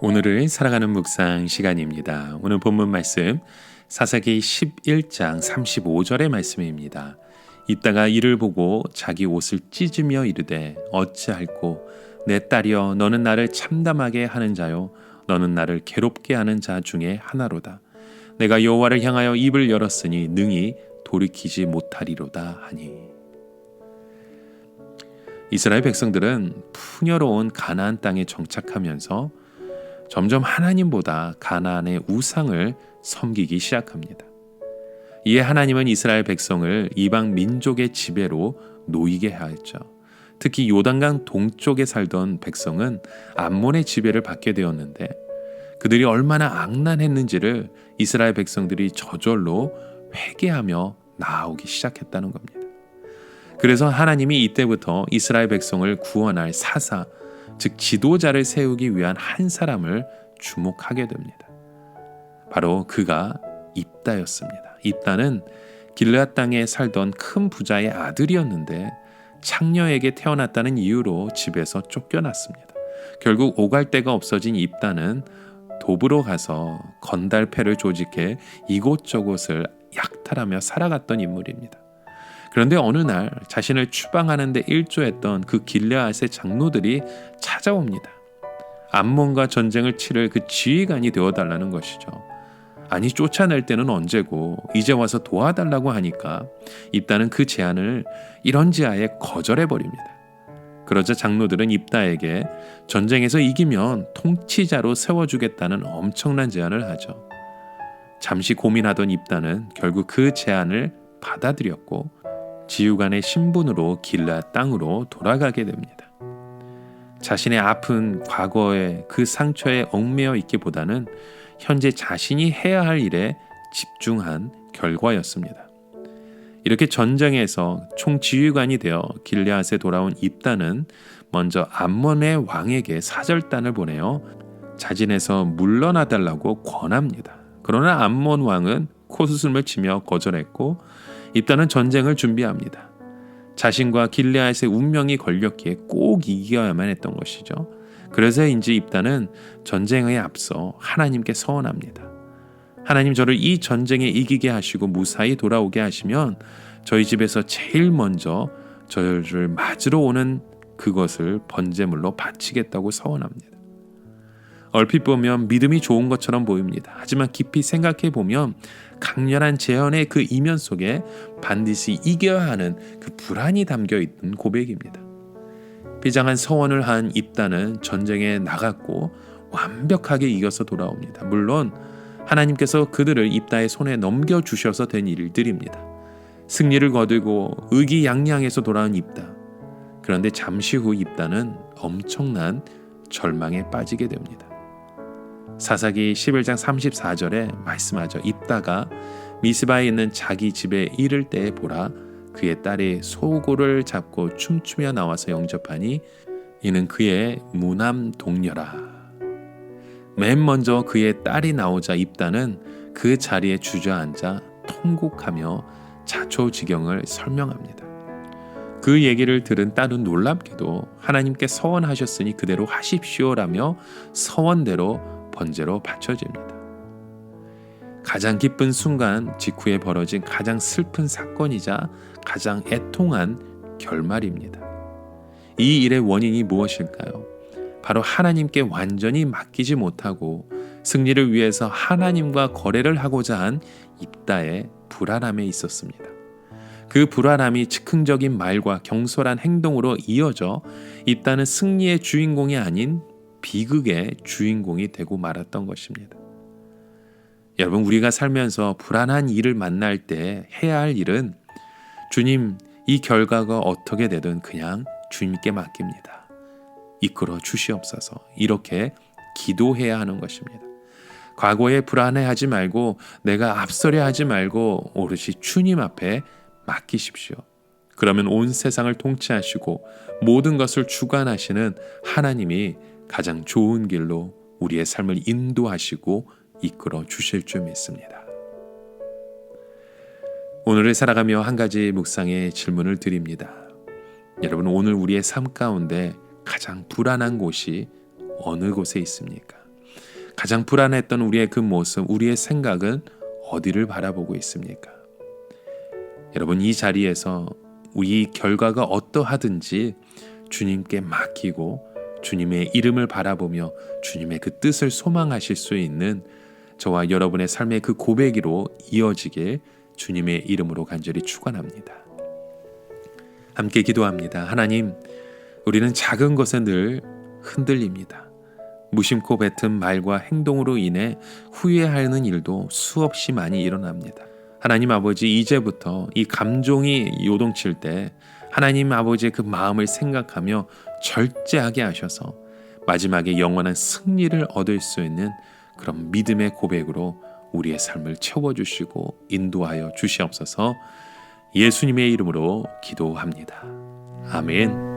오늘을 살아가는 묵상 시간입니다. 오늘 본문 말씀 사사기 11장 35절의 말씀입니다. 이따가 이를 보고 자기 옷을 찢으며 이르되 어찌할꼬 내 딸이여 너는 나를 참담하게 하는 자요 너는 나를 괴롭게 하는 자 중에 하나로다. 내가 여호와를 향하여 입을 열었으니 능히 돌이키지 못하리로다 하니. 이스라엘 백성들은 풍요로운 가나안 땅에 정착하면서 점점 하나님보다 가나안의 우상을 섬기기 시작합니다. 이에 하나님은 이스라엘 백성을 이방 민족의 지배로 놓이게 하였죠. 특히 요단강 동쪽에 살던 백성은 암몬의 지배를 받게 되었는데 그들이 얼마나 악난했는지를 이스라엘 백성들이 저절로 회개하며 나아오기 시작했다는 겁니다. 그래서 하나님이 이때부터 이스라엘 백성을 구원할 사사, 즉 지도자를 세우기 위한 한 사람을 주목하게 됩니다. 바로 그가 입다였습니다. 입다는 길르앗 땅에 살던 큰 부자의 아들이었는데 창녀에게 태어났다는 이유로 집에서 쫓겨났습니다. 결국 오갈 데가 없어진 입다는 도부로 가서 건달패를 조직해 이곳저곳을 약탈하며 살아갔던 인물입니다. 그런데 어느 날 자신을 추방하는 데 일조했던 그 길레앗의 장로들이 찾아옵니다. 암몬과 전쟁을 치를 그 지휘관이 되어달라는 것이죠. 아니 쫓아낼 때는 언제고 이제 와서 도와달라고 하니까 입다는 그 제안을 이런지하에 거절해 버립니다. 그러자 장로들은 입다에게 전쟁에서 이기면 통치자로 세워주겠다는 엄청난 제안을 하죠. 잠시 고민하던 입다는 결국 그 제안을 받아들였고 지휘관의 신분으로 길라 땅으로 돌아가게 됩니다. 자신의 아픈 과거의 그 상처에 얽매여 있기보다는 현재 자신이 해야 할 일에 집중한 결과였습니다. 이렇게 전쟁에서 총지휘관이 되어 길레앗에 돌아온 입단은 먼저 암몬의 왕에게 사절단을 보내어 자진해서 물러나 달라고 권합니다. 그러나 암몬 왕은 코수슴을 치며 거절했고 입단은 전쟁을 준비합니다. 자신과 길레앗의 운명이 걸렸기에 꼭 이겨야만 했던 것이죠. 그래서인지 입단은 전쟁에 앞서 하나님께 서원합니다. 하나님 저를 이 전쟁에 이기게 하시고 무사히 돌아오게 하시면 저희 집에서 제일 먼저 저를 맞으러 오는 그것을 번제물로 바치겠다고 서원합니다. 얼핏 보면 믿음이 좋은 것처럼 보입니다. 하지만 깊이 생각해 보면 강렬한 재현의 그 이면 속에 반드시 이겨야 하는 그 불안이 담겨 있는 고백입니다. 비장한 서원을 한 입단은 전쟁에 나갔고 완벽하게 이겨서 돌아옵니다. 물론 하나님께서 그들을 입다의 손에 넘겨 주셔서 된 일들입니다. 승리를 거두고 의기양양해서 돌아온 입다. 그런데 잠시 후 입다는 엄청난 절망에 빠지게 됩니다. 사사기 11장 34절에 말씀하죠. 입다가 미스바에 있는 자기 집에 이를 때에 보라 그의 딸이 소고를 잡고 춤추며 나와서 영접하니 이는 그의 무남 동녀라. 맨 먼저 그의 딸이 나오자 입다는 그 자리에 주저앉아 통곡하며 자초지경을 설명합니다. 그 얘기를 들은 딸은 놀랍게도 하나님께 서원하셨으니 그대로 하십시오라며 서원대로 번제로 바쳐집니다. 가장 기쁜 순간 직후에 벌어진 가장 슬픈 사건이자 가장 애통한 결말입니다. 이 일의 원인이 무엇일까요? 바로 하나님께 완전히 맡기지 못하고 승리를 위해서 하나님과 거래를 하고자 한 입다의 불안함에 있었습니다. 그 불안함이 즉흥적인 말과 경솔한 행동으로 이어져 입다는 승리의 주인공이 아닌 비극의 주인공이 되고 말았던 것입니다. 여러분, 우리가 살면서 불안한 일을 만날 때 해야 할 일은 주님, 이 결과가 어떻게 되든 그냥 주님께 맡깁니다. 이끌어 주시옵소서. 이렇게 기도해야 하는 것입니다. 과거에 불안해하지 말고 내가 앞서려 하지 말고 오롯이 주님 앞에 맡기십시오. 그러면 온 세상을 통치하시고 모든 것을 주관하시는 하나님이 가장 좋은 길로 우리의 삶을 인도하시고 이끌어 주실 줄 믿습니다. 오늘을 살아가며 한 가지 묵상의 질문을 드립니다. 여러분 오늘 우리의 삶 가운데 가장 불안한 곳이 어느 곳에 있습니까? 가장 불안했던 우리의 그 모습, 우리의 생각은 어디를 바라보고 있습니까? 여러분 이 자리에서 우리 결과가 어떠하든지 주님께 맡기고 주님의 이름을 바라보며 주님의 그 뜻을 소망하실 수 있는 저와 여러분의 삶의 그 고백으로 이어지길 주님의 이름으로 간절히 축원합니다. 함께 기도합니다. 하나님, 우리는 작은 것에 늘 흔들립니다. 무심코 뱉은 말과 행동으로 인해 후회하는 일도 수없이 많이 일어납니다. 하나님 아버지 이제부터 이 감정이 요동칠 때 하나님 아버지의 그 마음을 생각하며 절제하게 하셔서 마지막에 영원한 승리를 얻을 수 있는 그런 믿음의 고백으로 우리의 삶을 채워주시고 인도하여 주시옵소서 예수님의 이름으로 기도합니다. 아멘.